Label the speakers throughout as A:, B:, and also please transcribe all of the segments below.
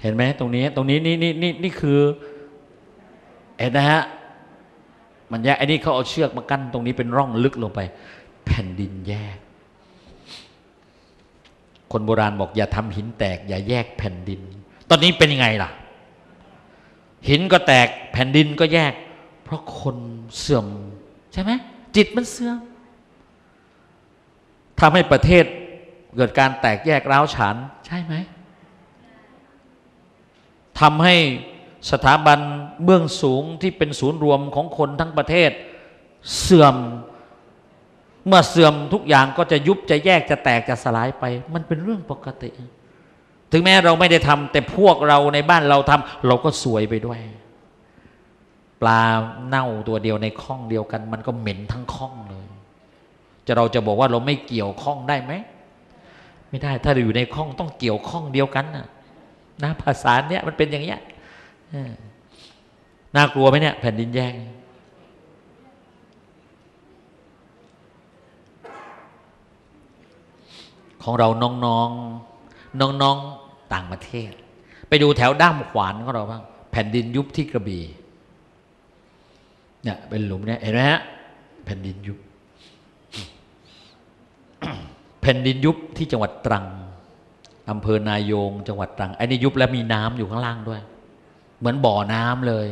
A: เห็นไหมตรงนี้ตรงนี้นี่นี่นี่นี่คือเห็นนะฮะมันแยกไอ้นี่เขาเอาเชือกมากั้นตรงนี้เป็นร่องลึกลงไป แผ่นดินแยก คนโบราณบอกอย่าทำหินแตก อย่าแยกแผ่นดิน ตอนนี้เป็นยังไงล่ะ หินก็แตกแผ่นดินก็แยก เพราะคนเสื่อม ใช่ไหมจิตมันเสื่อมทำให้ประเทศ เกิดการแตกแยกร้าวฉานใช่ไหมทำให้สถาบันเบื้องสูงที่เป็นศูนย์รวมของคนทั้งประเทศ เสื่อม เมื่อเสื่อมทุกอย่างก็จะยุบจะแยกจะแตกจะสลายไป มันเป็นเรื่องปกติ ถึงแม้เราไม่ได้ทำแต่พวกเราในบ้านเราทำเราก็สวยไปด้วย ปลาเน่าตัวเดียวในข้องเดียวกัน มันก็เหม็นทั้งข้องเลย จะเราจะบอกว่าเราไม่เกี่ยวข้องได้ไหม ไม่ได้ ถ้าเราอยู่ในข้องต้องเกี่ยวข้องเดียวกันนะนะภาษาเนี้ยมันเป็นอย่างเงี้ยน่ากลัวไหมเนี่ยแผ่นดินแยกของเราน้องๆน้องๆต่างประเทศ ไปดูแถวด้ามขวานของเราบ้างแผ่นดินยุบที่กระบี่เนี่ยเป็นหลุมเนี่ยเห็นไหมฮะแผ่นดินยุบ แผ่นดินยุบที่จังหวัดตรังอำเภอนายง จังหวัดตรังอันนี้ยุบแล้วมีน้ำอยู่ข้างล่างด้วย เหมือนบ่อน้ำเลย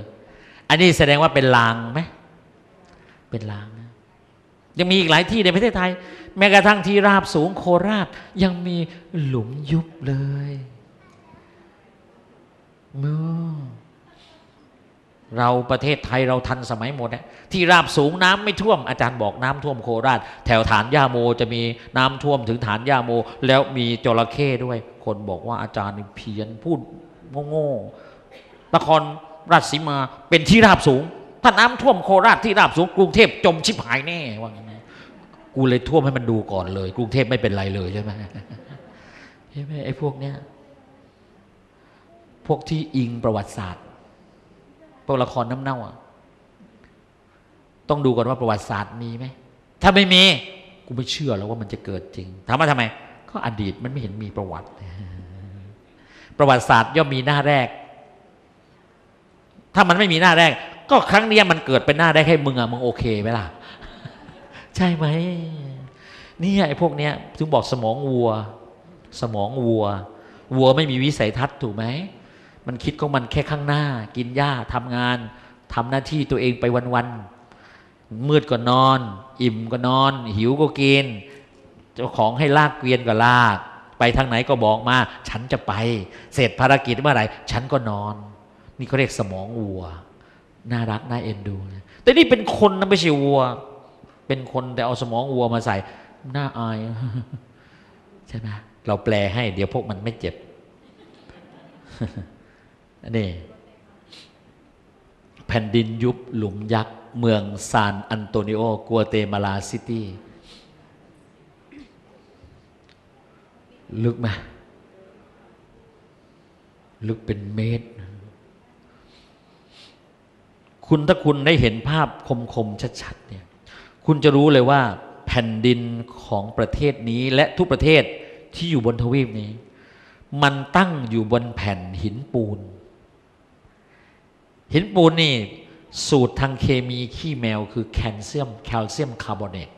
A: อันนี้แสดงว่าเป็นลางไหมเป็นลางนะยังมีอีกหลายที่ในประเทศไทย แม้กระทั่งที่ราบสูงโคราชยังมีหลุมยุบเลยมือ เราประเทศไทยเราทันสมัยหมดนะที่ราบสูงน้ำไม่ท่วมอาจารย์บอกน้ำท่วมโคราช แถวฐานย่าโมจะมีน้ำท่วมถึงฐานย่าโม แล้วมีจระเข้ด้วย คนบอกว่าอาจารย์เพี้ยนพูดโง่ๆนครราชสีมาเป็นที่ราบสูง ถ้าน้ำท่วมโคราชที่ราบสูงกรุงเทพจมชิบหายแน่ว่างั้นกูเลยท่วมให้มันดูก่อนเลย กรุงเทพไม่เป็นไรเลยใช่ไหมใช่ไหมไอ้พวกเนี้ยพวกที่อิงประวัติศาสตร์ วกละครน้ำเน่าต้องดูก่อนว่าประวัติศาสตร์มีไหมถ้าไม่มีกูไม่เชื่อแล้วว่ามันจะเกิดจริงถามว่าทำไม ก็อดีตมันไม่เห็นมีประวัติ ประวัติศาสตร์ย่อมมีหน้าแรก ถ้ามันไม่มีหน้าแรก ก็ครั้งนี้มันเกิดเป็นหน้าแรกให้มึงอะมึงโอเคไหมล่ะ ใช่ไหมเนี่ยไอ้พวกเนี้ยถึงบอกสมองวัว สมองวัว วัวไม่มีวิสัยทัศน์ถูกไหม มันคิดของมันแค่ข้างหน้า กินหญ้าทำงานทำหน้าที่ตัวเองไปวันๆมืดก็นอน อิ่มก็นอน หิวก็กิน เจ้าของให้ลากเกวียนก็ลาก ไปทางไหนก็บอกมา ฉันจะไป เสร็จภารกิจเมื่อไหร่ฉันก็นอน นี่เขาเรียกสมองวัว น่ารักน่าเอ็นดูนะแต่นี่เป็นคนนะไม่ใช่วัว เป็นคนแต่เอาสมองวัวมาใส่น่าอายใช่ไหมเราแปลให้ เดี๋ยวพวกมันไม่เจ็บ นี่แผ่นดินยุบหลุมยักษ์ เมืองซานอันโตนิโอ กัวเตมาลาซิตี้ ลึกไหมลึกเป็นเมตร คุณถ้าคุณได้เห็นภาพคมๆชัดๆเนี่ยคุณจะรู้เลยว่าแผ่นดินของประเทศนี้และทุกประเทศที่อยู่บนทวีปนี้ มันตั้งอยู่บนแผ่นหินปูน หินปูนนี่สูตรทางเคมีขี้แมวคือแคลเซียมแคลเซียมคาร์บอเนต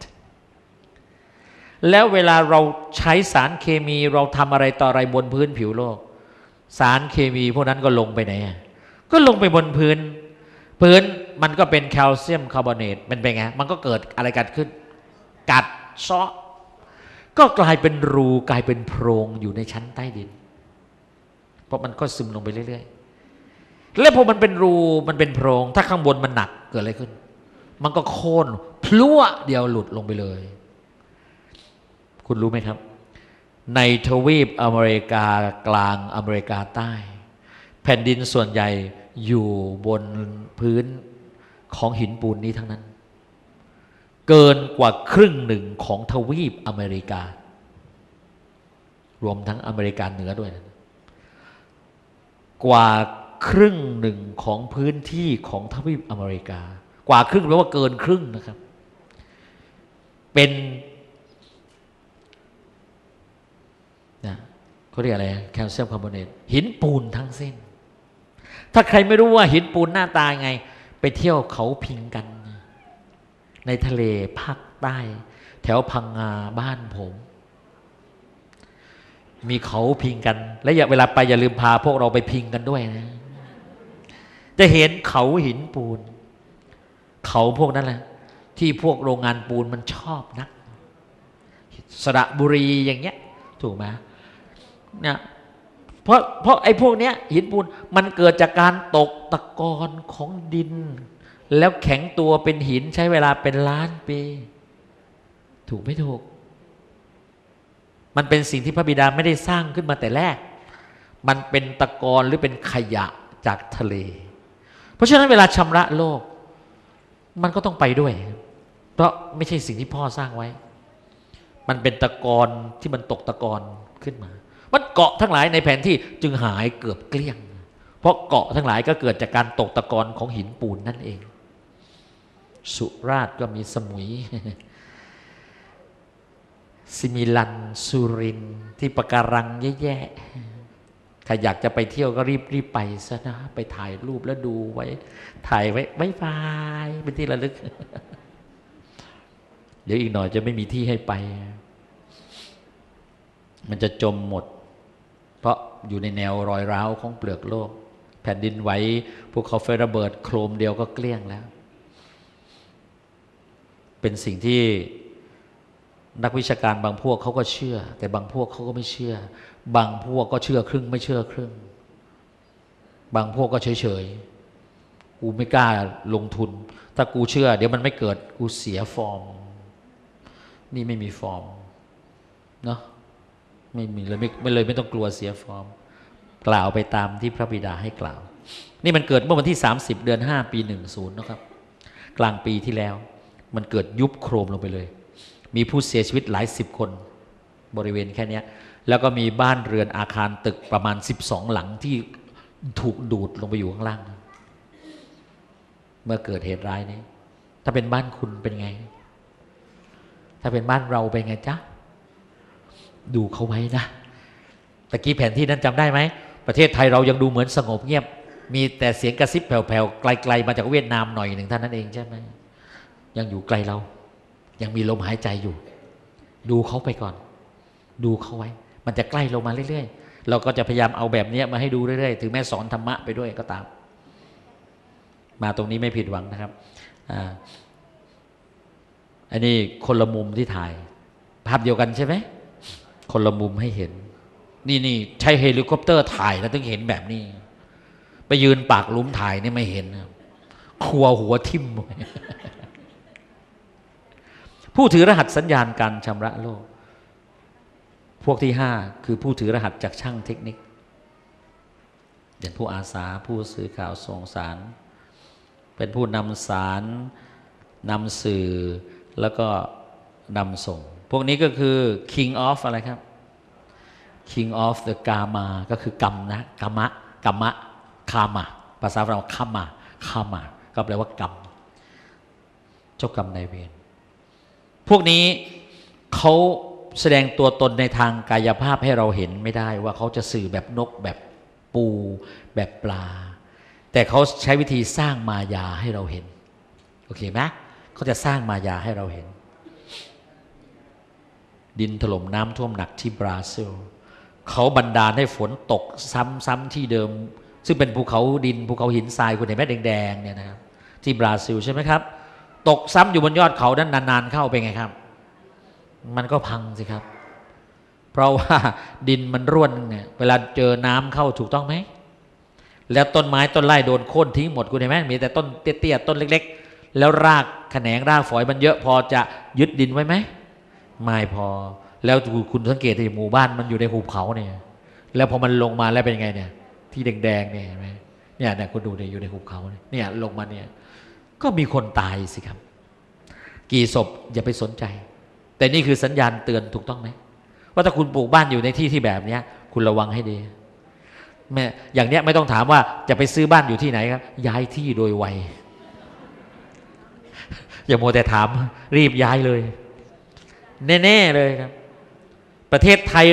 A: แล้วเวลาเราใช้สารเคมีเราทำอะไรต่ออะไรบนพื้นผิวโลก สารเคมีพวกนั้นก็ลงไปไหน ก็ลงไปบนพื้น พื้นมันก็เป็นแคลเซียมคาร์บอเนตมันเป็นไงมันก็เกิดอะไรกันขึ้น กัดเซาะก็กลายเป็นรูกลายเป็นโพรงอยู่ในชั้นใต้ดิน เพราะมันก็ซึมลงไปเรื่อย แล้วพอมันเป็นรูมันเป็นโพรง ถ้าข้างบนมันหนักเกิดอะไรขึ้น มันก็โค่นพลัวเดียวหลุดลงไปเลย คุณรู้ไหมครับ ในทวีปอเมริกากลางอเมริกาใต้ แผ่นดินส่วนใหญ่อยู่บนพื้นของหินปูนนี้ทั้งนั้น เกินกว่าครึ่งหนึ่งของทวีปอเมริกา รวมทั้งอเมริกาเหนือด้วยนะกว่า ครึ่งหนึ่งของพื้นที่ของทวีปอเมริกา กว่าครึ่งแปลว่าเกินครึ่งนะครับ เป็นนะเขาเรียกอะไรแคลเซียมคาร์บอเนตหินปูนทั้งเส้น ถ้าใครไม่รู้ว่าหินปูนหน้าตาไง ไปเที่ยวเขาพิงกัน ในทะเลภาคใต้ แถวพังงาบ้านผม มีเขาพิงกัน และอย่าเวลาไปอย่าลืมพาพวกเราไปพิงกันด้วยนะ จะเห็นเขาหินปูน เขาพวกนั้นแหละที่พวกโรงงานปูนมันชอบนัก สระบุรีอย่างเงี้ย ถูกไหมเนี่ยเพราะเพราะไอ้พวกเนี้ยหินปูนมันเกิดจากการตกตะกอนของดิน แล้วแข็งตัวเป็นหินใช้เวลาเป็นล้านปี ถูกไม่ถูก มันเป็นสิ่งที่พระบิดาไม่ได้สร้างขึ้นมาแต่แรก มันเป็นตะกอนหรือเป็นขยะจากทะเล เพราะฉะนั้นเวลาชำระโลก มันก็ต้องไปด้วย เพราะไม่ใช่สิ่งที่พ่อสร้างไว้ มันเป็นตะกอนที่มันตกตะกอนขึ้นมา มันเกาะทั้งหลายในแผนที่จึงหายเกือบเกลี้ยง เพราะเกาะทั้งหลายก็เกิดจากการตกตะกอนของหินปูนนั่นเอง สุราษฎร์ก็มีสมุยซิมิลันสุรินที่ปะการังแย่ๆ ใครอยากจะไปเที่ยวก็รีบรีบไปซะนะ ไปถ่ายรูปแล้วดูไว้ ถ่ายไว้บายบายเป็นที่ระลึก เดี๋ยวอีกหน่อยจะไม่มีที่ให้ไป มันจะจมหมด เพราะอยู่ในแนวรอยร้าวของเปลือกโลก แผ่นดินไหวภูเขาไฟระเบิด โครมเดียวก็เกลี้ยงแล้ว เป็นสิ่งที่นักวิชาการบางพวกเขาก็เชื่อ แต่บางพวกเขาก็ไม่เชื่อ บางพวกก็เชื่อครึ่ง ไม่เชื่อครึ่ง บางพวกก็เฉยเฉยๆกูไม่กล้าลงทุน ถ้ากูเชื่อ เดี๋ยวมันไม่เกิดกูเสียฟอร์ม นี่ไม่มีฟอร์มเนาะไม่มีเลยไม่เลยไม่ต้องกลัวเสียฟอร์ม กล่าวไปตามที่พระบิดาให้กล่าว นี่มันเกิดเมื่อวันที่ 30 เดือน 5 ปี 10นะครับ กลางปีที่แล้ว มันเกิดยุบโครมลงไปเลย มีผู้เสียชีวิตหลายสิบคน บริเวณแค่นี้ แล้วก็มีบ้านเรือนอาคารตึกประมาณ 12 หลังที่ถูกดูดลงไปอยู่ข้างล่าง เมื่อเกิดเหตุร้ายนี้ ถ้าเป็นบ้านคุณเป็นไง ถ้าเป็นบ้านเราเป็นไงจ๊ะ ดูเขาไว้นะตะกี้แผนที่นั้นจำได้ไหม ประเทศไทยเรายังดูเหมือนสงบเงียบ มีแต่เสียงกระซิบแผ่วๆ ไกลๆ มาจากเวียดนามหน่อยหนึ่งเท่านั้นเองใช่ไหม ยังอยู่ไกลเรา ยังมีลมหายใจอยู่ ดูเขาไปก่อน ดูเขาไว้ มันจะใกล้ลงมาเรื่อยๆ เราก็จะพยายามเอาแบบนี้มาให้ดูเรื่อยๆ ถึงแม้สอนธรรมะไปด้วยก็ตาม มาตรงนี้ไม่ผิดหวังนะครับออันนี้คนละมุมที่ถ่าย ภาพเดียวกันใช่ไหม คนละมุมให้เห็น นี่นี่ใช้เฮลิคอปเตอร์ถ่ายแล้วถึงเห็นแบบนี้ ไปยืนปากลุมถ่ายนี่ไม่เห็นครัวหัวทิ่มผู้ถือรหัสสัญญาณการชำระโลก พวกที่ห้าคือผู้ถือรหัสจากช่างเทคนิคเป็นผู้อาสาผู้สื่อข่าวส่งสาร เป็นผู้นำสารนำสื่อแล้วก็นำส่ง พวกนี้ก็คือ king of อะไรครับ king of the karma ก็คือกรรมนะกรรมะกรรมะคามาภาษาเราคามาคามาก็แปลว่ากรรมเจ้ากรรมนายเวรพวกนี้เขา แสดงตัวตนในทางกายภาพให้เราเห็นไม่ได้ว่าเขาจะสื่อแบบนกแบบปูแบบปลา แต่เขาใช้วิธีสร้างมายาให้เราเห็น โอเคไหมเขาจะสร้างมายาให้เราเห็น ดินถล่มน้ำท่วมหนักที่บราซิลเขาบันดาลให้ฝนตกซ้ำๆที่เดิม ซึ่งเป็นภูเขาดินภูเขาหินทรายคุณเห็นไหมแดงๆเนี่ยนะครับที่บราซิลใช่ไหมครับ ตกซ้ำอยู่บนยอดเขานั้นนานๆเข้าไปไงครับ มันก็พังสิครับ เพราะว่าดินมันร่วนเนี่ยเวลาเจอน้ำเข้าถูกต้องไหม แล้วต้นไม้ต้นไร่โดนโค่นทิ้งหมดคุณเห็นไหมมีแต่ต้นเตี้ยๆต้นเล็ก ๆ แล้วรากแขนงรากฝอยมันเยอะพอจะยึดดินไว้ไหมไม่พอ แล้วคุณสังเกตที่หมู่บ้านมันอยู่ในหุบเขาเนี่ย แล้วพอมันลงมาแล้วเป็นยังไงเนี่ย ที่แดงๆเนี่ยเห็นไหมเนี่ยเนี่ยคุณดูเนี่ยอยู่ในหุบเขาเนี่ยลงมาเนี่ย ก็มีคนตายสิครับ กี่ศพอย่าไปสนใจ แต่นี่คือสัญญาณเตือนถูกต้องไหมว่าถ้าคุณปลูกบ้านอยู่ในที่ที่แบบเนี้ย คุณระวังให้ดีแม่อย่างเนี้ยไม่ต้องถามว่าจะไปซื้อบ้านอยู่ที่ไหนครับ ย้ายที่โดยไวอย่าโมแต่ถามรีบย้ายเลย แน่ ๆ เลยครับ ประเทศไทย